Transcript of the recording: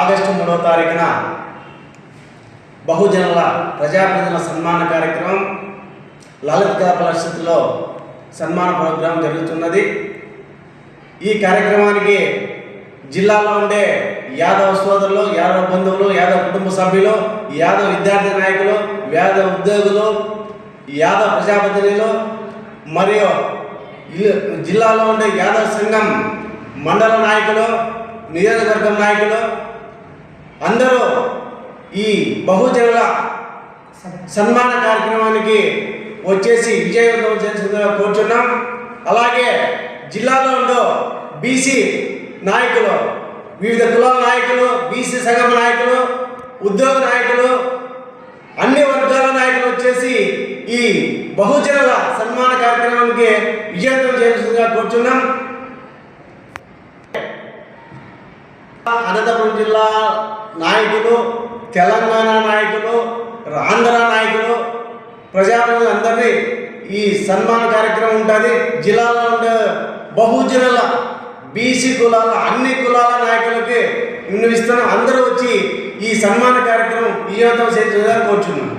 August మూడవ తారీఖున బహుజనుల ప్రజాప్రతినిధుల సన్మాన కార్యక్రమం లలిత్ కళా పరిషత్లో సన్మాన ప్రోగ్రాం జరుగుతున్నది. ఈ కార్యక్రమానికి జిల్లాలో ఉండే యాదవ సోదరులు యాదవ బంధువులు యాదవ కుటుంబ సభ్యులు యాదవ విద్యార్థి నాయకులు యాదవ ఉద్యోగులు యాదవ ప్రజాప్రతినిధులు మరియు జిల్లాలో ఉండే యాదవ సంఘం మండల నాయకులు నియోజకవర్గం నాయకులు అందరూ ఈ బహుజనుల సన్మాన కార్యక్రమానికి వచ్చేసి విజయవంతం చేసిందిగా కోరుచున్నాం. అలాగే జిల్లాలో ఉండే బీసీ నాయకులు వివిధ కులాల నాయకులు బీసీ సంఘం నాయకులు ఉద్యోగ నాయకులు అన్ని వర్గాల నాయకులు వచ్చేసి ఈ బహుజనుల సన్మాన కార్యక్రమానికి విజయవంతం చేసిందిగా కోరుచున్నాం. అనంతపురం జిల్లా నాయకులు తెలంగాణ నాయకులు ఆంధ్ర నాయకులు ప్రజాప్రతినిధులు అందరినీ ఈ సన్మాన కార్యక్రమం ఉంటుంది. జిల్లాలో ఉండే బహుజనుల బీసీ కులాల అన్ని కులాల నాయకులకి విన్నవిస్తున్నాం అందరూ వచ్చి ఈ సన్మాన కార్యక్రమం విజయవంతం చేసేదని కోరుచున్నాను